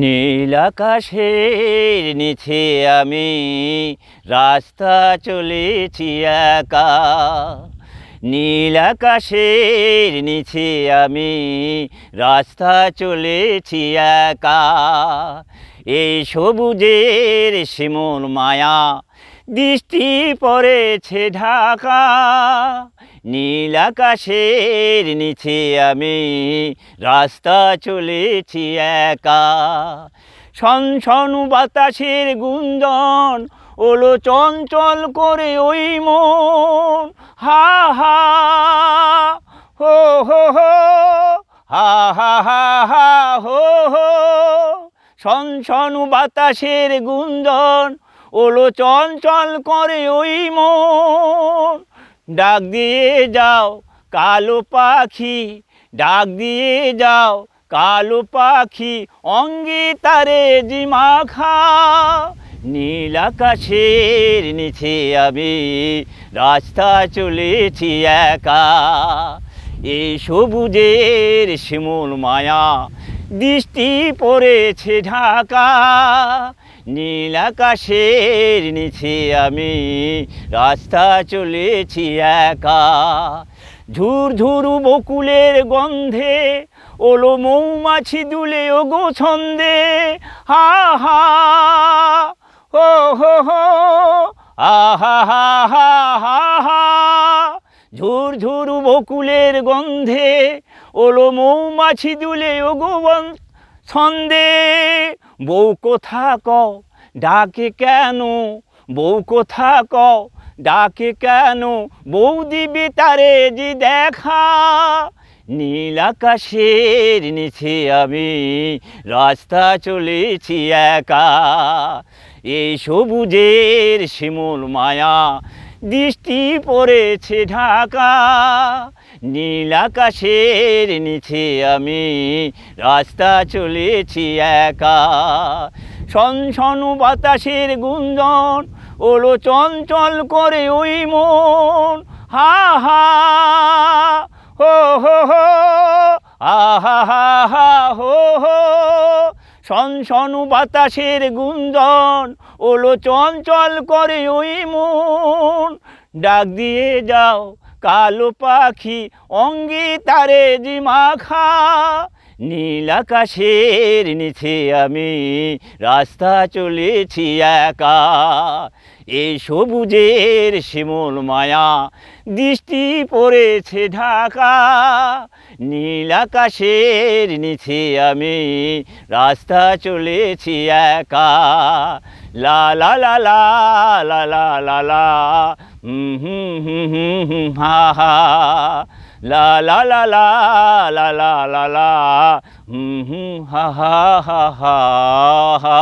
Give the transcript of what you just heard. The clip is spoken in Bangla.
নীল আকাশের নিচে আমি রাস্তা চলেছি একা। নীল আকাশের নিচে আমি রাস্তা চলেছি একা। এই সবুজের শিমুল মায়া দৃষ্টি পড়েছে ঢাকা, নীল আকাশের নিচে আমি রাস্তা চলেছি একা। সনসন বাতাসের গুঞ্জন, ওলো চঞ্চল করে ওই মন। হা হা, হো হো হো, হা হা হা হা, হো হো। সনসন বাতাসের গুঞ্জন ওলো চঞ্চল করে ওই মন ডাক দিয়ে যাও কালো পাখি, ডাক দিয়ে যাও কালো পাখি অঙ্গে তারে জিমাখা। নীল আকাশের নিচে আমি রাস্তা চলেছি একা। এই সবুজের শিমুল মায়া, দৃষ্টি পড়েছে ঢাকা। নীল আকাশের নিচে আমি রাস্তা চলেছি একা। ঝুর ঝুরু বকুলের গন্ধে, ওলো মৌমাছি দুলে ও গো ছন্দে। হা হা, হো হো হো আহা হা হা হা হা ঝুর বকুলের গন্ধে, ওলো মৌমাছি দুলে ও গো ছন্দে। বউ কোথা ক ডাকে কেন? বউ কোথা ক ডাকে কেন? বউ দিবি তারে যে দেখা। নীল আকাশের নিচে আমি রাস্তা চলেছি একা। এই সবুজের শিমুল মায়া, দৃষ্টি পড়েছে ঢাকা। নীল আকাশের নিচে আমি রাস্তা চলেছি একা। সনসনু বাতাসের গুঞ্জন, ওলো চঞ্চল করে ওই মন। হা হা, হো হো হো আহা হা হা, হো হো সনসনু বাতাসের গুঞ্জন, ওলো চঞ্চল করে ওই মন। ডাক দিয়ে যাও কালো পাখি অঙ্গীতারে জিমাখা। নীল আকাশের নিচে আমি রাস্তা চলেছি একা। এই সবুজের শিমুল মায়া, দৃষ্টি পড়েছে ঢাকা। নীল আকাশের নিচে আমি রাস্তা চলেছি একা। লা লা লা লা লা লা লা লা হুম হুম হুম হুম, হা হা। লা লা লা লা লা লা লা লা হুম হুম হা হা হা হা হা